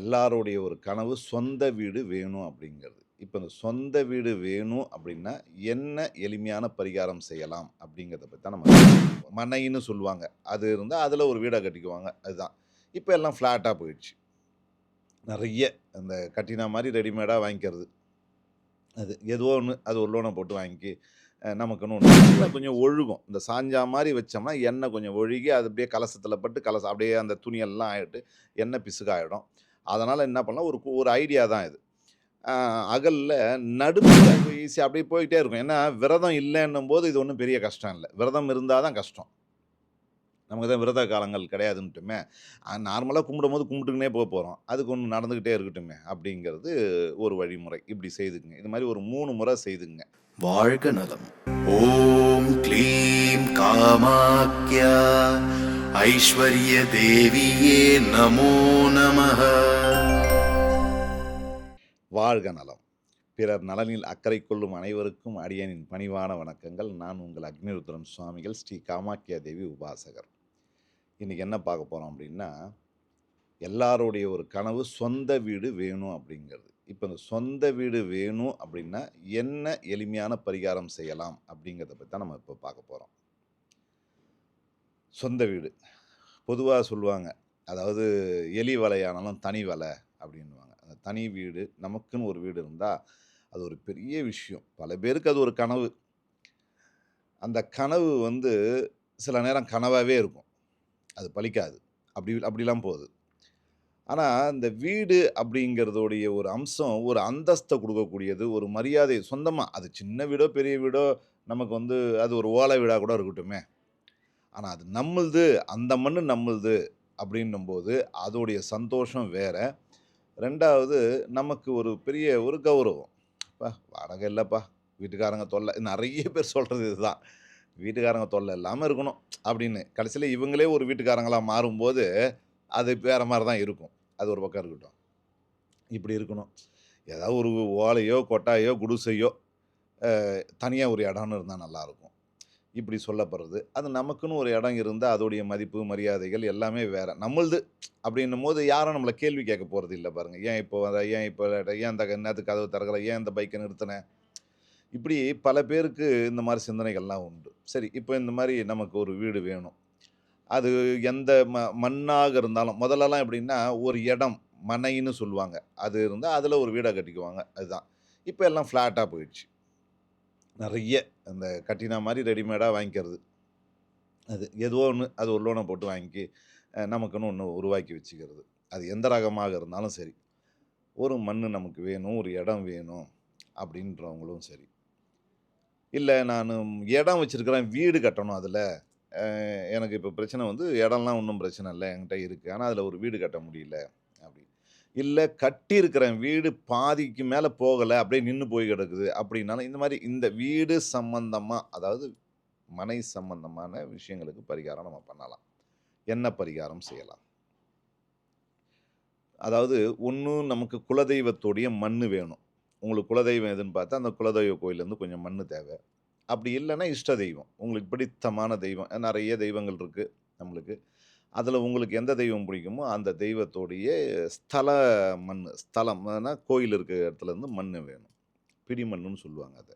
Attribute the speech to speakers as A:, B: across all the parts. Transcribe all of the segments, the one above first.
A: எல்லாருடைய ஒரு கனவு சொந்த வீடு வேணும் அப்படிங்கிறது. இப்போ இந்த சொந்த வீடு வேணும் அப்படின்னா, என்ன எளிமையான பரிகாரம் செய்யலாம் அப்படிங்கிறத பற்றி தான் நம்ம மனைன்னு சொல்லுவாங்க. அது இருந்தால் அதில் ஒரு வீடாக கட்டிக்குவாங்க. அதுதான். இப்போ எல்லாம் ஃப்ளாட்டாக போயிடுச்சு. நிறைய அந்த கட்டினா மாதிரி ரெடிமேடாக வாங்கிக்கிறது. அது ஏதோ ஒன்று அது ஒரு லோனை போட்டு வாங்கி, நமக்குன்னு ஒன்று கொஞ்சம் ஒழுகும். இந்த சாஞ்சா மாதிரி வச்சோம்னா, எண்ணெய் கொஞ்சம் ஒழுகி அது அப்படியே கலசத்தில் பட்டு கலசம் அப்படியே அந்த துணியெல்லாம் ஆகிட்டு எண்ணெய் பிசுக்காயிடும். அதனால் என்ன பண்ணலாம், ஒரு ஒரு ஐடியா தான் இது. அகலில் அகல்ல நடுவுல அப்படியே போயிட்டே இருக்கும். ஏன்னா, விரதம் இல்லைன்னும் போது இது ஒன்றும் பெரிய கஷ்டம் இல்லை விரதம் இருந்தால் தான் கஷ்டம். நமக்கு தான் விரத காலங்கள் கிடையாதுன்ட்டுமே. நார்மலாக கும்பிடும் கும்பிடும்போது கும்பிட்டுக்கினே போக போகிறோம் அதுக்கு ஒன்று நடந்துக்கிட்டே இருக்கட்டுமே அப்படிங்கிறது ஒரு வழிமுறை. இப்படி செய்துக்குங்க. இது மாதிரி ஒரு மூணு முறை செய்துங்க.
B: வாழ்க நலம் ஓம் க்ளீம் காமாக்யா ஐஸ்வர்ய தேவியே நமோ நம
A: வாழ்க நலம். பிறர் நலனில் அக்கறை கொள்ளும் அனைவருக்கும் அடியனின் பணிவான வணக்கங்கள். நான் உங்கள் அக்னிருத்ரன் சுவாமிகள், ஸ்ரீ காமாக்கியா தேவி உபாசகர். இன்னைக்கு என்ன பார்க்க போகிறோம் அப்படின்னா, எல்லாருடைய ஒரு கனவு சொந்த வீடு வேணும் அப்படிங்கிறது. இப்போ இந்த சொந்த வீடு வேணும் அப்படின்னா, என்ன எளிமையான பரிகாரம் செய்யலாம் அப்படிங்கிறத பற்றி தான் நம்ம இப்போ பார்க்க போகிறோம் சொந்த வீடு. பொதுவாக சொல்லுவாங்க. அதாவது எலி வலையானாலும் தனி வலை அப்படின்வாங்க அந்த தனி வீடு, நமக்குன்னு ஒரு வீடு இருந்தால் அது ஒரு பெரிய விஷயம். பல பேருக்கு அது ஒரு கனவு. அந்த கனவு வந்து சில நேரம் கனவாகவே இருக்கும். அது பலிக்காது. அப்படி அப்படிலாம் போகுது. ஆனால் இந்த வீடு அப்படிங்கிறதோடைய ஒரு அம்சம் ஒரு அந்தஸ்தை கொடுக்கக்கூடியது ஒரு மரியாதை சொந்தமாக அது சின்ன வீடோ, பெரிய வீடோ நமக்கு வந்து அது ஒரு ஓலை வீடாக கூட இருக்கட்டுமே. ஆனால் அது நம்மள்து, அந்த மண்ணு அப்படின்னும் அப்படின்னும்போது, அதோடைய சந்தோஷம் வேற. ரெண்டாவது நமக்கு ஒரு பெரிய ஒரு கௌரவம். இப்போ வாடகை இல்லைப்பா வீட்டுக்காரங்க தொல்லை நிறைய பேர் சொல்கிறது இதுதான். வீட்டுக்காரங்க தொல்லை இல்லாமல் இருக்கணும் அப்படின்னு. கடைசியில இவங்களே ஒரு வீட்டுக்காரங்களாக மாறும்போது, அது வேற மாதிரி தான் இருக்கும். அது ஒரு பக்கம் இருக்கட்டும். இப்படி இருக்கணும். ஏதாவது ஒரு ஓலையோ, கொட்டாயோ, குடிசையோ, தனியாக ஒரு இடம்னு இருந்தால் நல்லாயிருக்கும் இப்படி சொல்லப்படுறது. அது நமக்குன்னு ஒரு இடம் இருந்தால் அதோடைய மதிப்பு, மரியாதைகள் எல்லாமே வேறு நம்மளது அப்படின்னும் போது யாரும் நம்மளை கேள்வி கேட்க போகிறது இல்லை பாருங்கள் "ஏன் இப்போ ஏன் இப்போ ஏன் இந்த நேரத்துக்கு கதவு திறக்கல? ஏன் இந்த பைக்கை நிறுத்தினேன் இப்படி பல பேருக்கு இந்த மாதிரி சிந்தனைகள்லாம் உண்டு. சரி, இப்போ இந்த மாதிரி நமக்கு ஒரு வீடு வேணும். அது எந்த ம மண்ணாக இருந்தாலும் முதல்லலாம் எப்படின்னா, ஒரு இடம் மனைன்னு சொல்லுவாங்க. அது இருந்தால் அதில் ஒரு வீடை கட்டிக்குவாங்க. அதுதான். இப்போ எல்லாம் ஃப்ளாட்டாக போயிடுச்சு. நிறைய அந்த கட்டினா மாதிரி ரெடிமேடாக வாங்கிக்கிறது. அது ஏதோ ஒன்று அது ஒரு லோனை போட்டு வாங்கி, நமக்குன்னு ஒன்று உருவாக்கி வச்சுக்கிறது. அது எந்த ரகமாக இருந்தாலும் சரி. ஒரு மண்ணு நமக்கு வேணும், ஒரு இடம் வேணும் அப்படின்றவங்களும் சரி. இல்லை நான் இடம் வச்சுருக்கிறேன் வீடு கட்டணும் அதில் எனக்கு இப்போ பிரச்சனை வந்து இடம்லாம் ஒன்றும் பிரச்சனை இல்லை என்கிட்ட இருக்குது ஆனால் அதில் ஒரு வீடு கட்ட முடியல இல்லை கட்டியிருக்கிறேன், வீடு பாதிக்கு மேலே போகலை அப்படியே நின்று போய் கிடக்குது அப்படின்னாலும், இந்த மாதிரி இந்த வீடு சம்பந்தமாக அதாவது மனை சம்பந்தமான விஷயங்களுக்கு பரிகாரம் நம்ம பண்ணலாம். என்ன பரிகாரம் செய்யலாம்? அதாவது ஒன்று நமக்கு குலதெய்வத்துடைய மண் வேணும். உங்களுக்கு குலதெய்வம் எதுன்னு பார்த்தா, அந்த குலதெய்வ கோயிலேருந்து கொஞ்சம் மண் தேவை. அப்படி இல்லைன்னா இஷ்ட தெய்வம். உங்களுக்கு பிடித்தமான தெய்வம். நிறைய தெய்வங்கள் இருக்குது நம்மளுக்கு. அதில் உங்களுக்கு எந்த தெய்வம் பிடிக்குமோ, அந்த தெய்வத்தோடைய ஸ்தல மண் ஸ்தலம்னா கோயில் இருக்கிற இடத்துலேருந்து மண் வேணும். பிடி மண்ணுன்னு சொல்லுவாங்க அது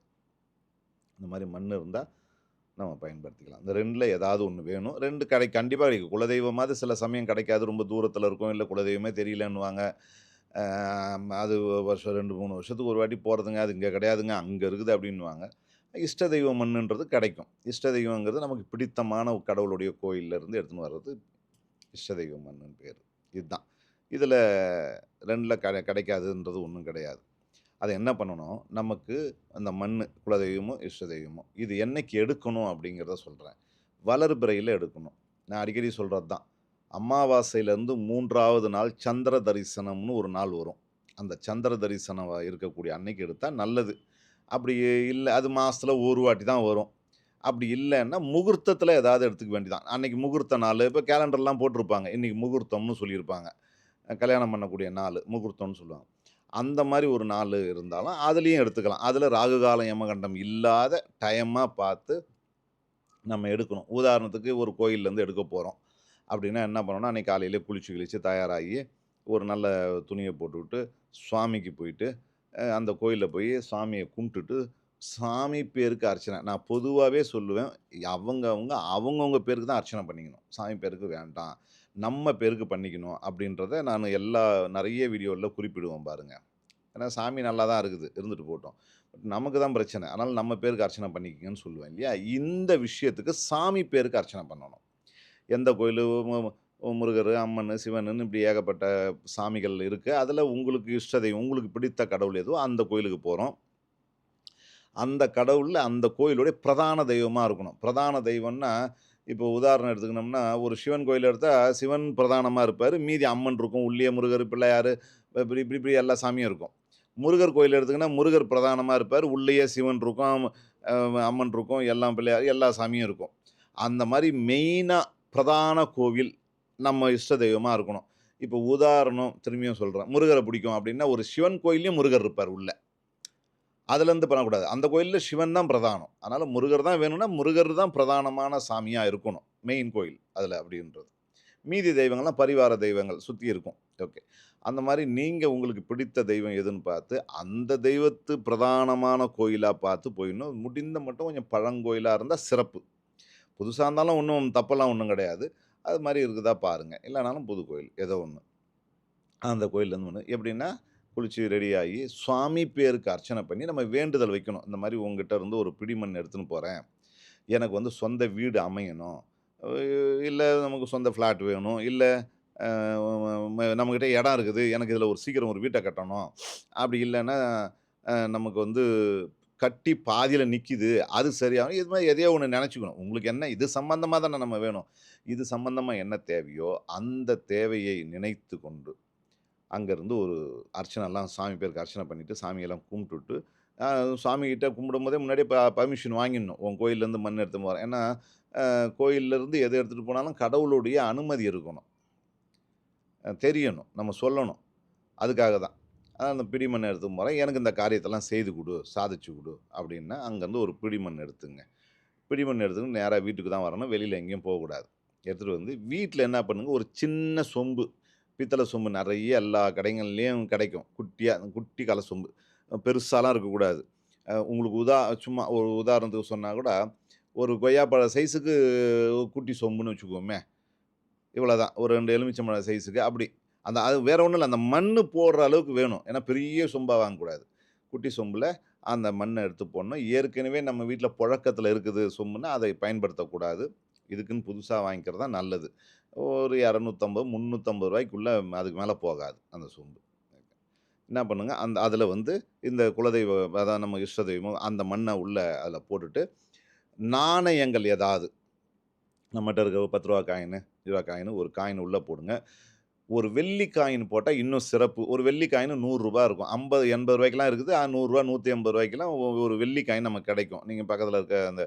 A: இந்த மாதிரி மண் இருந்தால் நம்ம பயன்படுத்திக்கலாம். இந்த ரெண்டில் ஏதாவது ஒன்று வேணும். ரெண்டு கடை கண்டிப்பாக கிடைக்கும். குலதெய்வமாவது சில சமயம் கிடைக்காது. ரொம்ப தூரத்தில் இருக்கும். இல்லை குலதெய்வமே தெரியலன்னுவாங்க. அது வருஷம் 2, 3 வருஷத்துக்கு ஒரு வாட்டி போகிறதுங்க அது இங்கே கிடையாதுங்க. அங்கே இருக்குது அப்படின்னுவாங்க. இஷ்ட தெய்வம் மண்ணுன்றது கிடைக்கும். இஷ்ட தெய்வங்கிறது நமக்கு பிடித்தமான கடவுளுடைய கோயில்ல இருந்து எடுத்துன்னு வர்றது இஷ்டதெய்வ மண்ணுன்னு பேர் இதுதான். இதுல 2ல கெட கிடைக்காதுன்றது ஒன்றும் கிடையாது. அதை என்ன பண்ணணும், நமக்கு அந்த மண்ணு குலதெய்வமோ, இஷ்டதெய்வமோ இது என்னைக்கு எடுக்கணும் அப்படிங்கிறத சொல்கிறேன் வளர்பிறையில் எடுக்கணும். நான் அடிக்கடி சொல்கிறது தான். அமாவாசையிலேருந்து மூன்றாவது நாள் சந்திர தரிசனம்னு ஒரு நாள் வரும். அந்த சந்திர தரிசனம் இருக்கக்கூடிய அன்னைக்கு எடுத்தால் நல்லது. அப்படி இல்லை அது மாதத்தில் ஒரு வாட்டி தான் வரும். அப்படி இல்லைன்னா முகூர்த்தத்தில் ஏதாவது எடுத்துக்க வேண்டியதான். அன்றைக்கி முகூர்த்த நாள் இப்போ கேலண்டர்லாம் போட்டிருப்பாங்க. இன்றைக்கி முகூர்த்தம்னு சொல்லியிருப்பாங்க. கல்யாணம் பண்ணக்கூடிய நாள் முகூர்த்தம்னு சொல்லுவாங்க. அந்த மாதிரி ஒரு நாள் இருந்தாலும், அதுலேயும் எடுத்துக்கலாம். அதில் ராகு காலம், யமகண்டம் இல்லாத டைமாக பார்த்து நம்ம எடுக்கணும். உதாரணத்துக்கு ஒரு கோயில்லேருந்து எடுக்க போகிறோம் அப்படின்னா என்ன பண்ணணும்னா, அன்றைக்கி காலையிலே குளிச்சு கிளிச்சு தயாராகி, ஒரு நல்ல துணியை போட்டுவிட்டு, சுவாமிக்கு போயிட்டு, அந்த கோயிலில் போய் சுவாமியை கும்பிட்டுட்டு, சாமி பேருக்கு அர்ச்சனை. நான் பொதுவாகவே சொல்லுவேன், அவங்கவுங்க அவங்கவுங்க பேருக்கு தான் அர்ச்சனை பண்ணிக்கணும். சாமி பேருக்கு வேண்டாம். நம்ம பேருக்கு பண்ணிக்கணும் அப்படின்றத நான் எல்லா நிறைய வீடியோவில் குறிப்பிடுவோம் பாருங்கள் ஏன்னா சாமி நல்லா தான் இருக்குது, இருந்துட்டு போட்டும். நமக்கு தான் பிரச்சனை. அதனால் நம்ம பேருக்கு அர்ச்சனை பண்ணிக்கங்கன்னு சொல்லுவேன் இல்லையா? இந்த விஷயத்துக்கு சாமி பேருக்கு அர்ச்சனை பண்ணணும். எந்த கோயிலு மு அம்மன் முருகரு, அம்மனு, இப்படி ஏகப்பட்ட சாமிகள் இருக்குது அதில் உங்களுக்கு இஷ்ட தெய்வம், உங்களுக்கு பிடித்த கடவுள் எதுவோ அந்த கோயிலுக்கு போகிறோம் அந்த கடவுளில் அந்த கோயிலுடைய பிரதான தெய்வமாக இருக்கணும். பிரதான தெய்வம்னா, இப்போ உதாரணம் எடுத்துக்கணும்னா ஒரு சிவன் கோயில் எடுத்தால் சிவன் பிரதானமாக இருப்பார் மீதி அம்மன் இருக்கும். உள்ளிய முருகர், பிள்ளையார் இப்படி இப்படி இப்படி எல்லா சாமியும் இருக்கும். முருகர் கோயில் எடுத்துக்கினா முருகர் பிரதானமாக இருப்பார் உள்ளேயே சிவன் இருக்கும், அம்மன் இருக்கும், எல்லாம் பிள்ளையார் எல்லா சாமியும் இருக்கும். அந்த மாதிரி மெயினாக பிரதான கோவில் நம்ம இஷ்ட தெய்வமாக இருக்கணும். இப்போ உதாரணம் திரும்பியும் சொல்கிறேன் முருகரை பிடிக்கும் அப்படின்னா, ஒரு சிவன் கோயிலையும் முருகர் இருப்பார் உள்ளே அதுலேருந்து பண்ணக்கூடாது. அந்த கோயிலில் சிவன் தான் பிரதானம். அதனால் முருகர் தான் வேணும்னா, முருகர் தான் பிரதானமான சாமியாக இருக்கணும். மெயின் கோயில் அதில் அப்படின்றது. மீதி தெய்வங்கள்லாம் பரிவார தெய்வங்கள் சுற்றி இருக்கும். ஓகே. அந்த மாதிரி நீங்கள் உங்களுக்கு பிடித்த தெய்வம் எதுன்னு பார்த்து, அந்த தெய்வத்து பிரதானமான கோயிலாக பார்த்து போயிடணும். முடிந்த மட்டும் கொஞ்சம் பழங்கோயிலாக இருந்தால் சிறப்பு. புதுசாக இருந்தாலும் ஒன்றும் தப்பெல்லாம் ஒன்றும் கிடையாது. அது மாதிரி இருக்குதா பாருங்க. இல்லைனாலும் புது கோயில் ஏதோ ஒன்று அந்த கோயில்லேருந்து ஒன்று எப்படின்னா, குளித்து ரெடியாகி சுவாமி பேருக்கு அர்ச்சனை பண்ணி நம்ம வேண்டுதல் வைக்கணும். இந்த மாதிரி உங்ககிட்ட இருந்து ஒரு பிடிமண் எடுத்துன்னு போகிறேன் எனக்கு வந்து சொந்த வீடு அமையணும். இல்லை நமக்கு சொந்த ஃப்ளாட் வேணும். இல்லை நம்மக்கிட்ட இடம் இருக்குது. எனக்கு இதில் ஒரு சீக்கிரம் ஒரு வீட்டை கட்டணும். அப்படி இல்லைன்னா நமக்கு வந்து கட்டி பாதியில் நிற்கிது அது சரியாகும் இது மாதிரி எதையோ ஒன்று நினச்சிக்கணும் உங்களுக்கு என்ன இது சம்மந்தமாக தானே நம்ம வேணும். இது சம்மந்தமாக என்ன தேவையோ, அந்த தேவையை நினைத்து கொண்டு, அங்கேருந்து ஒரு அர்ச்சனைலாம் சாமி பேருக்கு அர்ச்சனை பண்ணிவிட்டு சாமியெல்லாம் கும்பிட்டுட்டு, அ சாமிகிட்ட கும்பிடும்போதே முன்னாடியே ப பர்மிஷன் வாங்கிடணும். உன் கோயிலேருந்து மண் எடுத்துன்னு போகிறேன் ஏன்னா, கோயிலேருந்து கோயில்லேருந்து எடுத்துகிட்டு போனாலும் கடவுளுடைய அனுமதி இருக்கணும். தெரியணும். நம்ம சொல்லணும். அதுக்காக தான். அதான் அந்த பிடிமண் எடுத்து போகிறேன் எனக்கு இந்த காரியத்தெல்லாம் செய்து கொடு சாதிச்சு கொடு அப்படின்னா, அங்கேருந்து ஒரு பிடிமண் எடுத்துங்க. பிடிமண் எடுத்துக்கின்னு நேராக வீட்டுக்கு தான் வரணும். வெளியில் எங்கேயும் போகக்கூடாது. எடுத்துகிட்டு வந்து வீட்டில் என்ன பண்ணுங்க, ஒரு சின்ன சொம்பு, பித்தளை சொம்பு நிறைய எல்லா கடைகள்லேயும் கிடைக்கும். குட்டியாக குட்டி கல சொம்பு. பெருசாலாம் இருக்கக்கூடாது. உங்களுக்கு உதா சும்மா ஒரு உதாரணத்துக்கு சொன்னால் கூட, ஒரு கொய்யாப்பழ சைஸுக்கு குட்டி சொம்புன்னு வச்சுக்குவோமே. இவ்வளோதான். ஒரு ரெண்டு எலுமிச்சம்பழ சைஸுக்கு அப்படி. அந்த அது வேறு ஒன்றும் இல்லை அந்த மண் போடுற அளவுக்கு வேணும். ஏன்னா பெரிய சொம்பாக வாங்கக்கூடாது. குட்டி சொம்பில் அந்த மண்ணை எடுத்து போடணும். ஏற்கனவே நம்ம வீட்டில் புழக்கத்தில் இருக்குது சொம்புன்னா, அதை பயன்படுத்தக்கூடாது. இதுக்குன்னு புதுசாக வாங்கிக்கிறது தான் நல்லது. ஒரு இரநூத்தம்பது முந்நூற்றம்பது ரூபாய்க்குள்ளே அதுக்கு மேலே போகாது அந்த சோம்பு என்ன பண்ணுங்கள் அந்த அதில் வந்து இந்த குலதெய்வ அதான் நம்ம இஷ்ட தெய்வம் அந்த மண்ணை உள்ளே அதில் போட்டுட்டு, நாணயங்கள் ஏதாவது நம்மகிட்ட இருக்க ரூ. 10 காயினு, இருபா காயினு ஒரு காயின் உள்ளே போடுங்க. ஒரு வெள்ளி காயின் போட்டால் இன்னும் சிறப்பு. ஒரு வெள்ளி காயின் நூறுரூபா இருக்கும். ஐம்பது எண்பது ரூபாய்க்கெலாம் இருக்குது. நூறுரூவா நூற்றி ஐம்பது ரூபாய்க்கெலாம் ஒரு வெள்ளி காயின் நமக்கு கிடைக்கும். நீங்கள் பக்கத்தில் இருக்க அந்த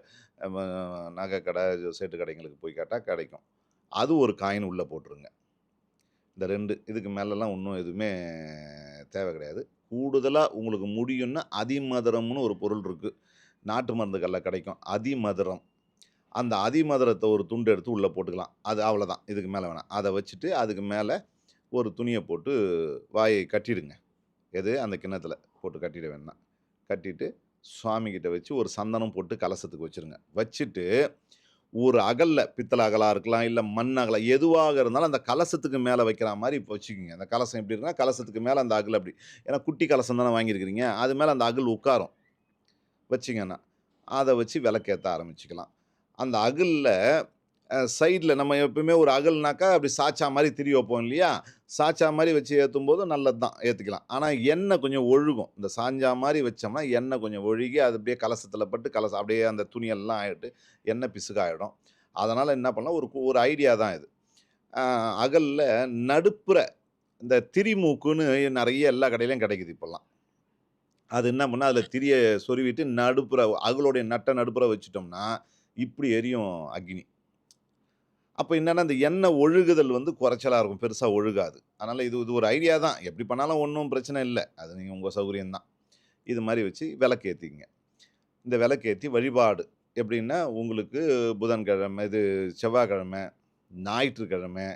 A: நகை கடை, சேட்டு கடைங்களுக்கு போய் கேட்டால் கிடைக்கும். அது ஒரு காயின் உள்ளே போட்டுருங்க. இந்த ரெண்டு இதுக்கு மேலெலாம் ஒன்றும் எதுவுமே தேவை கிடையாது. கூடுதலாக உங்களுக்கு முடியும்னா, அதிமதுரம்னு ஒரு பொருள் இருக்குது நாட்டு மருந்துகளில் கிடைக்கும். அதிமதுரம். அந்த அதிமதுரத்தை ஒரு துண்டு எடுத்து உள்ளே போட்டுக்கலாம். அது அவ்வளோதான். இதுக்கு மேலே வேணாம். அதை வச்சுட்டு, அதுக்கு மேலே ஒரு துணியை போட்டு வாயை கட்டிடுங்க. எது? அந்த கிண்ணத்தில் போட்டு கட்டிட வேணாம் கட்டிட்டு, சுவாமிகிட்ட வச்சு ஒரு சந்தனம் போட்டு கலசத்துக்கு வச்சுருங்க. வச்சுட்டு, ஒரு அகலில் பித்தளை அகலாக இருக்கலாம், இல்லை மண் அகலா எதுவாக இருந்தாலும் அந்த கலசத்துக்கு மேலே வைக்கிற மாதிரி இப்போ வச்சுக்கோங்க அந்த கலசம் எப்படி இருக்குன்னா, கலசத்துக்கு மேலே அந்த அகல் அப்படி. ஏன்னா குட்டி கலசம் தானே வாங்கியிருக்கிறீங்க. அது மேலே அந்த அகல் உட்காரும். வச்சிங்கன்னா அதை வச்சு விளக்கேற்ற ஆரம்பிச்சுக்கலாம். அந்த அகலில் சைடில் நம்ம எப்பவுமே ஒரு அகல்னாக்கா, அப்படி சாச்சா மாதிரி திரி வைப்போம் இல்லையா? சாய்ச்சா மாதிரி வச்சு ஏற்றும் போது நல்லது தான். ஏற்றுக்கலாம் ஆனால் எண்ணெய் கொஞ்சம் ஒழுகும். இந்த சாஞ்சா மாதிரி வச்சோம்னா, எண்ணெய் கொஞ்சம் ஒழுகி, அது அப்படியே கலசத்தில் பட்டு கலசம் அப்படியே அந்த துணியெல்லாம் ஆகிட்டு எண்ணெய் பிசுகாயிடும் அதனால் என்ன பண்ணலாம், ஒரு ஒரு ஐடியா தான் இது. அகலில் அகல்ல நடுப்புற இந்த திரிமூக்குன்னு நிறைய எல்லா கடையிலையும் கிடைக்குது இப்போல்லாம் அது என்ன பண்ணால் அதில் திரியை சொருவிட்டு நடுப்புற அகலுடைய நட்டை நடுப்புற வச்சுட்டோம்னா, இப்படி எரியும் அக்னி. அப்போ என்னென்னா இந்த எண்ணெய் ஒழுகுதல் வந்து குறைச்சலாக இருக்கும். பெருசாக ஒழுகாது. அதனால் இது இது ஒரு ஐடியா தான். எப்படி பண்ணாலும் ஒன்றும் பிரச்சனை இல்லை. அது நீங்கள் உங்கள் சௌகரியம்தான் இது மாதிரி வச்சு விளக்கேற்றிங்க இந்த விளக்கேற்றி வழிபாடு எப்படின்னா, உங்களுக்கு புதன்கிழமை இது செவ்வாய்க்கிழமை, ஞாயிற்றுக்கிழமை,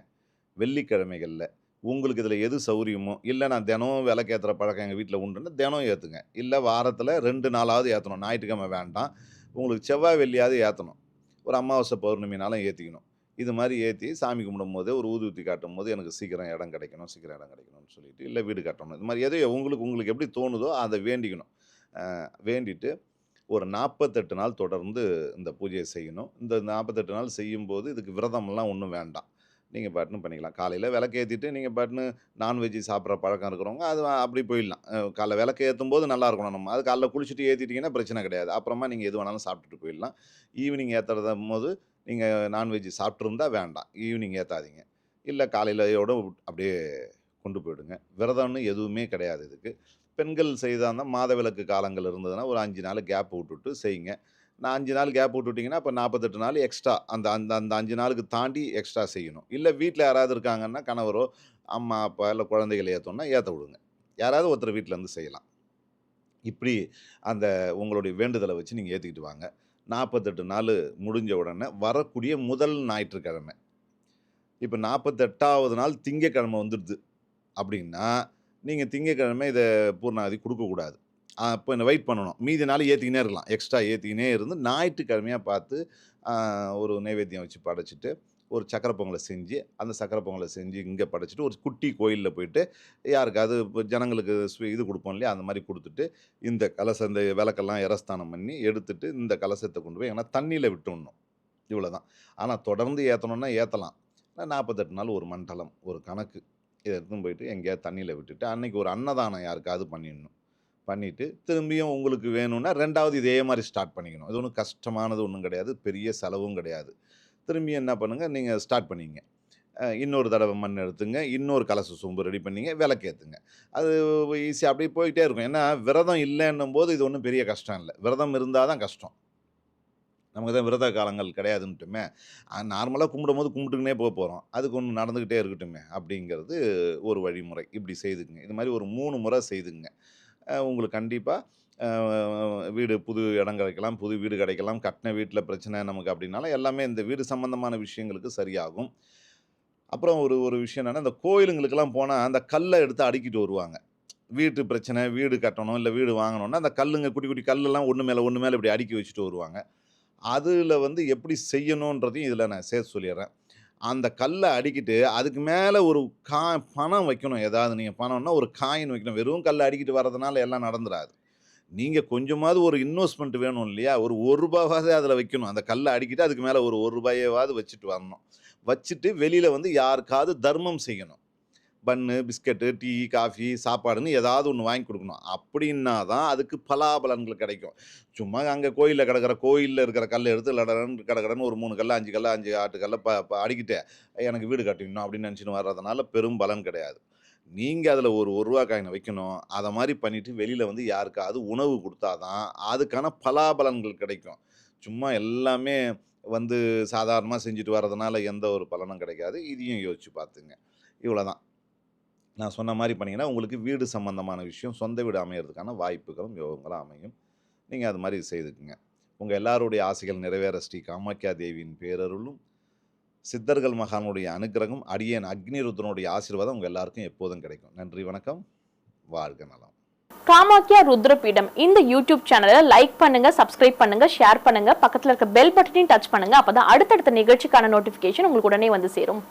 A: வெள்ளிக்கிழமைகளில் உங்களுக்கு இதில் எது சௌரியமோ இல்லை நான் தினம் விளக்கேற்றுற பழக்கம் எங்கள் வீட்டில் உண்டுன்னா தினம் ஏற்றுங்க இல்லை வாரத்தில் ரெண்டு நாளாவது ஏற்றணும் ஞாயிற்றுக்கிழமை வேண்டாம். உங்களுக்கு செவ்வாய் வெள்ளியாவது ஏற்றணும் ஒரு அமாவாசை பௌர்ணமினாலும் ஏற்றிக்கணும் இது மாதிரி ஏற்றி சாமி கும்பிடும் போது ஒரு ஊதுவத்தி காட்டும் போது எனக்கு சீக்கிரம் இடம் கிடைக்கணும் சீக்கிரம் இடம் கிடைக்கணும்னு சொல்லிட்டு இல்லை வீடு கட்டணும். இது மாதிரி எதையோ உங்களுக்கு உங்களுக்கு எப்படி தோணுதோ அதை வேண்டிக்கணும். வேண்டிட்டு ஒரு நாற்பத்தெட்டு நாள் தொடர்ந்து இந்த பூஜையை செய்யணும். இந்த நாற்பத்தெட்டு நாள் செய்யும்போது இதுக்கு விரதமெல்லாம் ஒன்றும் வேண்டாம். நீங்கள் பாட்டுன்னு பண்ணிக்கலாம். காலையில் விளக்கேற்றிட்டு நீங்கள் பாட்டுன்னு நான்வெஜ் சாப்பிட்ற பழக்கம் இருக்கிறவங்க அது அப்படி போயிடலாம். காலைல விளக்கு ஏற்றும் போது நல்லா இருக்கணும் நம்ம. அது காலைல குளிச்சுட்டு ஏற்றிட்டிங்கன்னா பிரச்சனை கிடையாது. அப்புறமா நீங்கள் எது வேணாலும் சாப்பிட்டுட்டு போயிடலாம். ஈவினிங் ஏற்றுறத போது நீங்கள் நான்வெஜ் சாப்பிட்ருந்தா வேண்டாம். ஈவினிங் ஏற்றாதீங்க இல்லை காலையிலையோட அப்படியே கொண்டு போயிடுங்க. விரதம்னு எதுவுமே கிடையாது இதுக்கு. பெண்கள் செய்தால் மாத விளக்கு காலங்கள் இருந்ததுன்னா ஒரு அஞ்சு நாள் கேப் விட்டுட்டு செய்யுங்க. நான் அஞ்சு நாள் கேப் விட்டுட்டிங்கன்னா இப்போ நாற்பத்தெட்டு நாள் எக்ஸ்ட்ரா அந்த அந்த அந்த அஞ்சு நாளுக்கு தாண்டி எக்ஸ்ட்ரா செய்யணும். இல்லை வீட்டில் யாராவது இருக்காங்கன்னா கணவரோ அம்மா அப்பா இல்லை குழந்தைகளை ஏற்றோன்னா ஏற்ற விடுங்க. யாராவது ஒருத்தர் வீட்டிலேருந்து செய்யலாம். இப்படி அந்த உங்களுடைய வேண்டுதலை வச்சு நீங்கள் ஏற்றிக்கிட்டு வாங்க. நாற்பத்தெட்டு நாள் முடிஞ்ச உடனே வரக்கூடிய முதல் ஞாயிற்றுக்கிழமை. இப்போ நாற்பத்தெட்டாவது நாள் திங்கக்கிழமை வந்துடுது. அப்படின்னா நீங்கள் திங்கக்கிழமை இதை பூர்ணாதி கொடுக்கக்கூடாது. அப்போ என்ன வெயிட் பண்ணணும். மீதி நாள் ஏற்றிக்கினே இருக்கலாம். எக்ஸ்ட்ரா ஏற்றிக்கினே இருந்து ஞாயிற்றுக்கிழமையாக பார்த்து ஒரு நைவேத்தியம் வச்சு படைச்சிட்டு ஒரு சக்கரை பொங்கலை செஞ்சு அந்த சக்கரை பொங்கலை செஞ்சு இங்கே படைச்சிட்டு ஒரு குட்டி கோயிலில் போயிட்டு யாருக்காவது இப்போ ஜனங்களுக்கு இது கொடுப்போம் இல்லையா? அந்த மாதிரி கொடுத்துட்டு இந்த கலசம் இந்த விளக்கெல்லாம் இறஸ்தானம் பண்ணி எடுத்துட்டு இந்த கலசத்தை கொண்டு போய் ஏன்னா தண்ணியில் விட்டுடணும். இவ்வளோ தான் ஆனால் தொடர்ந்து ஏற்றணுன்னா ஏற்றலாம் நாற்பத்தெட்டு நாள் ஒரு மண்டலம் ஒரு கணக்கு. இதை எடுத்துன்னு போயிட்டு எங்கேயாவது தண்ணியில் விட்டுட்டு அன்றைக்கி ஒரு அன்னதானம் யாருக்காவது பண்ணிடணும். பண்ணிவிட்டு திரும்பியும் உங்களுக்கு வேணும்னா ரெண்டாவது இதே மாதிரி ஸ்டார்ட் பண்ணிக்கணும். இது ஒன்றும் கஷ்டமானது ஒன்றும் கிடையாது. பெரிய செலவும் கிடையாது. திரும்பி என்ன பண்ணுங்கள் நீங்கள் ஸ்டார்ட் பண்ணிங்க. இன்னொரு தடவை மண் எடுத்துங்க. இன்னொரு கலசு சொம்பு ரெடி பண்ணிங்க. விளக்கேற்றுங்க அது ஈஸியாக அப்படியே போயிட்டே இருக்கும். ஏன்னா விரதம் இல்லைன்னும் போது இது ஒன்றும் பெரிய கஷ்டம் இல்லை. விரதம் இருந்தால் தான் கஷ்டம். நமக்கு தான் விரத காலங்கள் கிடையாதுன்ட்டுமே நார்மலாக கும்பிடும் போது கும்பிட்டுக்கினே போக போகிறோம் அதுக்கு ஒன்று நடந்துக்கிட்டே இருக்கட்டுமே அப்படிங்கிறது ஒரு வழிமுறை. இப்படி செய்துக்குங்க. இது மாதிரி ஒரு மூணு முறை செய்துங்க உங்களுக்கு கண்டிப்பாக வீடு புது இடம் கிடைக்கலாம் புது வீடு கிடைக்கலாம் கட்டின வீட்டில் பிரச்சனை நமக்கு அப்படின்னாலும் எல்லாமே இந்த வீடு சம்மந்தமான விஷயங்களுக்கு சரியாகும். அப்புறம் ஒரு ஒரு விஷயம் என்னென்னா இந்த கோயிலுங்களுக்கெல்லாம் போனால் அந்த கல்லை எடுத்து அடுக்கிட்டு வருவாங்க. வீட்டு பிரச்சனை வீடு கட்டணும் இல்லை வீடு வாங்கணும்னா அந்த கல்லுங்க குட்டி குட்டி கல்லெல்லாம் ஒன்று மேலே ஒன்று மேலே இப்படி அடுக்கி வச்சுட்டு வருவாங்க. அதில் வந்து எப்படி செய்யணுன்றதையும் இதில் நான் சேர்த்து சொல்லிடுறேன். அந்த கல்லை அடிக்கிட்டு அதுக்கு மேலே ஒரு கா பணம் வைக்கணும். ஏதாவது நீங்கள் பணம்னா ஒரு காயின் வைக்கணும். வெறும் கல்லை அடிக்கிட்டு வர்றதுனால எல்லாம் நடந்துடாது நீங்கள் கொஞ்சமாவது ஒரு இன்வெஸ்ட்மெண்ட் வேணும் இல்லையா? ஒரு ஒரு ரூபாவாவது அதில் வைக்கணும். அந்த கல்லை அடிக்கிட்டு அதுக்கு மேலே ஒரு ஒரு ரூபாயாவது வச்சுட்டு வரணும். வச்சுட்டு வெளியில் வந்து யாருக்காவது தர்மம் செய்யணும். பன்னு பிஸ்கட்டு டீ காஃபி சாப்பாடுன்னு ஏதாவது ஒன்று வாங்கி கொடுக்கணும். அப்படின்னா தான் அதுக்கு பலாபலன்கள் கிடைக்கும். சும்மா அங்கே கோயிலில் கிடக்கிற கோயிலில் இருக்கிற கல் எடுத்து லடரன் கிடக்கிறன்னு ஒரு மூணு கல் அஞ்சு கல் அஞ்சு ஆட்டு கல்லை ப ப எனக்கு வீடு கட்டிடணும் அப்படின்னு நினச்சின்னு வர்றதுனால பெரும் பலன் கிடையாது. நீங்கள் அதில் ஒரு ஒரு ரூபா காயினை வைக்கணும். அதை மாதிரி பண்ணிவிட்டு வெளியில் வந்து யாருக்காவது உணவு கொடுத்தா தான் அதுக்கான பலாபலன்கள் கிடைக்கும். சும்மா எல்லாமே வந்து சாதாரணமாக செஞ்சுட்டு வர்றதுனால எந்த ஒரு பலனும் கிடைக்காது. இதையும் யோசிச்சு பார்த்துங்க. இவ்வளோ தான் நான் சொன்ன மாதிரி பண்ணிங்கன்னா உங்களுக்கு வீடு சம்பந்தமான விஷயம் சொந்த வீடு அமையிறதுக்கான வாய்ப்புகளும் யோகங்களும் அமையும். நீங்கள் அது மாதிரி செய்துக்குங்க. உங்கள் எல்லாருடைய ஆசைகள் நிறைவேற ஸ்ரீ காமாக்கியா தேவியின் பேரருளும் சித்தர்கள் மகானுடைய அனுகிரகம் அடியேன் அக்னிருத்தனுடைய ஆசீர்வாதம் உங்கள் எல்லாருக்கும் எப்போதும் கிடைக்கும். நன்றி வணக்கம். வாழ்க நலம்.
C: காமாக்கியா ருத்ரபீடம் இந்த யூடியூப் சேனலை லைக் பண்ணுங்க சப்ஸ்கிரைப் பண்ணுங்க ஷேர் பண்ணுங்க. பக்கத்தில் இருக்க பெல் பட்டனையும் டச் பண்ணுங்க. அப்பதான் அடுத்தடுத்த நிகழ்ச்சிக்கான நோட்டிபிகேஷன் உங்களுக்கு உடனே வந்து சேரும்.